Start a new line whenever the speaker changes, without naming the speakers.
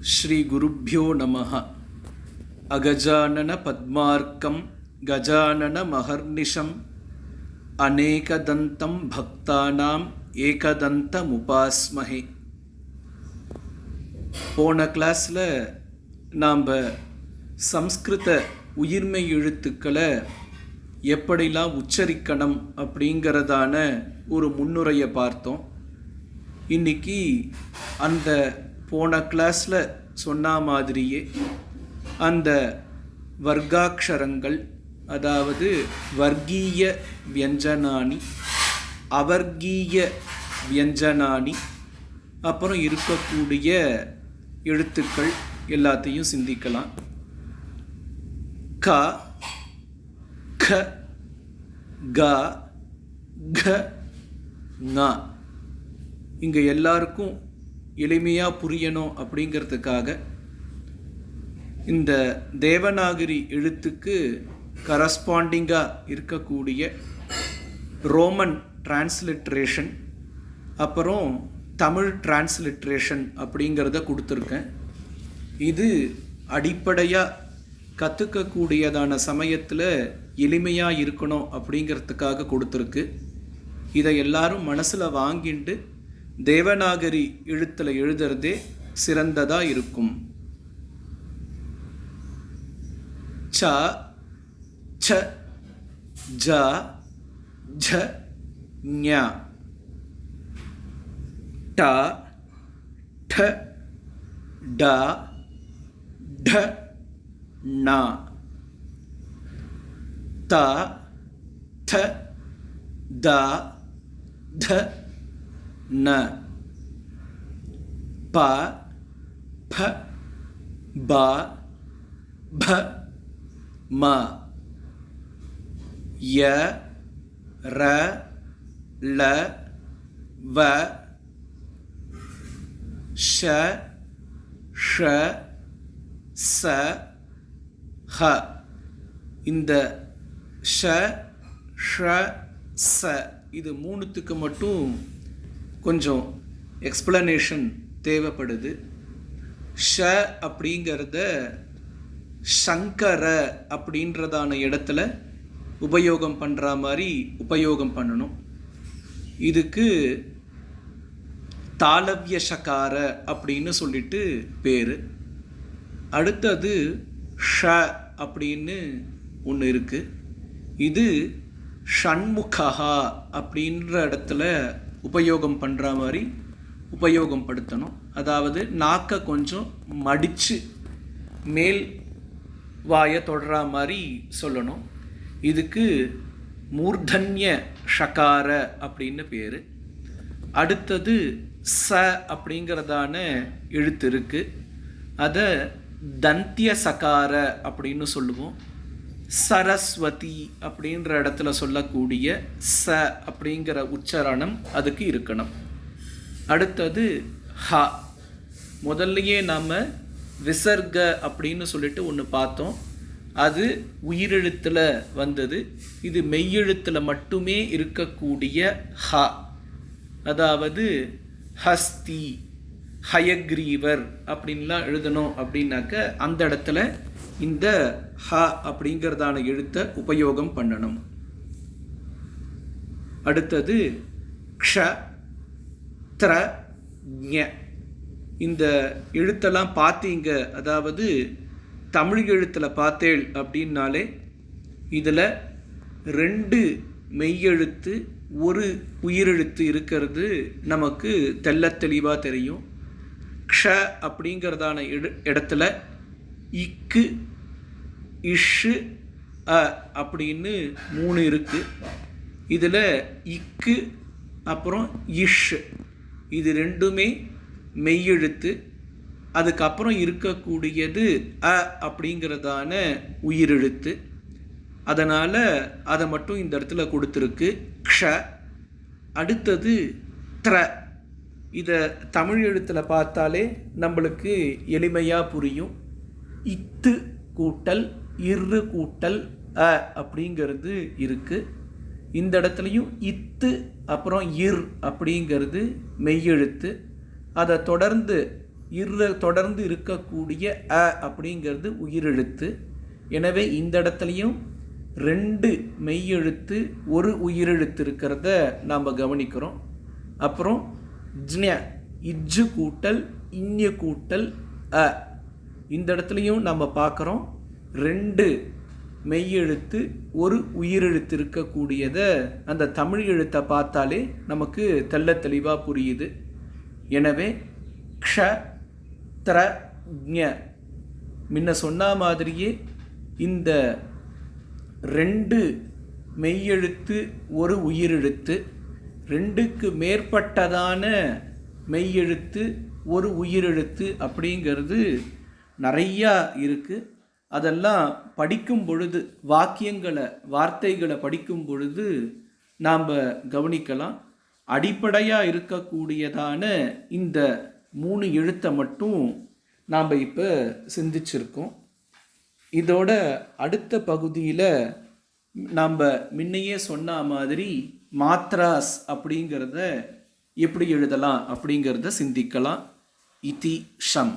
ஸ்ரீ ஸ்ரீகுருப்போ நம அகஜானன பத்மார்க்கம் கஜானன மகர்நிஷம் அநேகதந்தம் பக்தானாம் ஏகதந்தமுபாஸ்மஹே. போன கிளாஸில் நாம் சம்ஸ்கிருத உயிர்மை எழுத்துக்களை எப்படிலாம் உச்சரிக்கணும் அப்படிங்கிறதான ஒரு முன்னுரையை பார்த்தோம். இன்றைக்கி அந்த போன கிளாஸில் சொன்ன மாதிரியே அந்த வர்க்காட்சரங்கள் அதாவது வர்க்கீய வியஞ்சனானி அவர்கீய வியஞ்சனானி அப்புறம் இருக்கக்கூடிய எழுத்துக்கள் எல்லாத்தையும் சிந்திக்கலாம். க க க க ங. இங்கே எல்லாருக்கும் எளிமையாக புரியணும் அப்படிங்கிறதுக்காக இந்த தேவநாகரி எழுத்துக்கு கரஸ்பாண்டிங்காக இருக்கக்கூடிய ரோமன் டிரான்ஸ்லிட்ரேஷன் அப்புறம் தமிழ் டிரான்ஸ்லிட்ரேஷன் அப்படிங்கிறத கொடுத்துருக்கேன். இது அடிப்படையாக கற்றுக்கக்கூடியதான சமயத்தில் எளிமையாக இருக்கணும் அப்படிங்கிறதுக்காக கொடுத்துருக்கு. இதை எல்லாரும் மனசில் வாங்கிட்டு தேவநாகரி எழுத்தில் எழுதுறதே சிறந்ததா இருக்கும். ச ச ஜ ஜ ஞ. ட ட ட ட ந. த த த த ந. ப. ப. ப. ப. ம. ய. ர. ல. வ. ஷ. ஷ. ச. ஹ. இந்த ஷ. ஷ. ச. இது மூணுத்துக்கு மட்டும் கொஞ்சம் எக்ஸ்பிளனேஷன் தேவைப்படுது. ஷ அப்படிங்கிறத சங்கர அப்படின்றதான இடத்துல உபயோகம் பண்ணுற மாதிரி உபயோகம் பண்ணணும். இதுக்கு தாளவிய சகார அப்படின்னு சொல்லிட்டு பேர். அடுத்தது ஷ அப்படின்னு ஒன்று இருக்குது இது ஷண்முகா அப்படின்ற இடத்துல உபயோகம் பண்ணுற மாதிரி உபயோகம் படுத்தணும். அதாவது நாக்கை கொஞ்சம் மடித்து மேல் வாயை தொடர மாதிரி சொல்லணும். இதுக்கு மூர்தன்ய ஷகார அப்படின்னு பேர். அடுத்தது ச அப்படிங்கிறதான எழுத்து இருக்குது அதை தந்திய சகார அப்படின்னு சொல்லுவோம். சரஸ்வதி அப்படின்ற இடத்துல சொல்லக்கூடிய ச அப்படிங்கிற உச்சாரணம் அதுக்கு இருக்கணும். அடுத்தது ஹ. முதல்லையே நாம் விசர்க அப்படின்னு சொல்லிட்டு ஒன்று பார்த்தோம். அது உயிரெழுத்தில் வந்தது. இது மெய்யெழுத்தில் மட்டுமே இருக்கக்கூடிய ஹ. அதாவது ஹஸ்தி ஹயக்ரீவர் அப்படின்லாம் எழுதணும் அப்படின்னாக்க அந்த இடத்துல இந்த ஹ அப்படிங்கிறதான எழுத்தை உபயோகம் பண்ணணும். அடுத்தது க்ஷ த்ர ஞ. இந்த எழுத்தெல்லாம் பார்த்தீங்க அதாவது தமிழ் எழுத்தில் பார்த்தேள் அப்படின்னாலே இதில் ரெண்டு மெய்யெழுத்து ஒரு உயிரெழுத்து இருக்கிறது நமக்கு தெல்ல தெளிவாக தெரியும். க்ஷ அப்படிங்கிறதான இடத்துல இக்கு இஷு அ அப்படின்னு மூணு இருக்குது இதில் இக்கு அப்புறம் இஷ். இது ரெண்டுமே மெய்யெழுத்து. அதுக்கப்புறம் இருக்கக்கூடியது அ அப்படிங்கிறதான உயிரெழுத்து. அதனால் அதை மட்டும் இந்த இடத்துல கொடுத்துருக்கு. க்ஷ. அடுத்தது த்ர. இதை தமிழ் எழுத்தில் பார்த்தாலே நம்மளுக்கு எளிமையாக புரியும். இத்து கூட்டல் இரு கூட்டல் அ அப்படிங்கிறது இருக்குது இந்த இடத்துலையும் இத்து அப்புறம் இர் அப்படிங்கிறது மெய்யெழுத்து. அதை தொடர்ந்து இரு தொடர்ந்து இருக்கக்கூடிய அ அப்படிங்கிறது உயிரெழுத்து. எனவே இந்த இடத்துலையும் ரெண்டு மெய்யெழுத்து ஒரு உயிரெழுத்து இருக்கிறத நாம் கவனிக்கிறோம். அப்புறம் ஜ்ஞ இஜ்ஜு கூட்டல் இஞ்ஞ கூட்டல் அ. இந்த இடத்துலையும் நம்ம பார்க்குறோம் ரெண்டு மெய்யெழுத்து ஒரு உயிரெழுத்து இருக்கக்கூடியதை அந்த தமிழ் எழுத்தை பார்த்தாலே நமக்கு தெல்ல தெளிவாக புரியுது. எனவே க்ஷ த்ர ஞ. முன்ன சொன்ன மாதிரியே இந்த ரெண்டு மெய்யெழுத்து ஒரு உயிரெழுத்து ரெண்டுக்கு மேற்பட்டதான மெய்யெழுத்து ஒரு உயிரெழுத்து அப்படிங்கிறது நிறையா இருக்குது அதெல்லாம் படிக்கும் பொழுது வாக்கியங்களை வார்த்தைகளை படிக்கும் பொழுது நாம் கவனிக்கலாம். அடிப்படையாக இருக்கக்கூடியதான இந்த மூணு எழுத்தை மட்டும் நாம் இப்போ சிந்திச்சிருக்கோம். இதோட அடுத்த பகுதியில் நாம் முன்னையே சொன்ன மாதிரி மாத்ராஸ் அப்படிங்கிறத எப்படி எழுதலாம் அப்படிங்கிறத சிந்திக்கலாம். இதி ஷம்.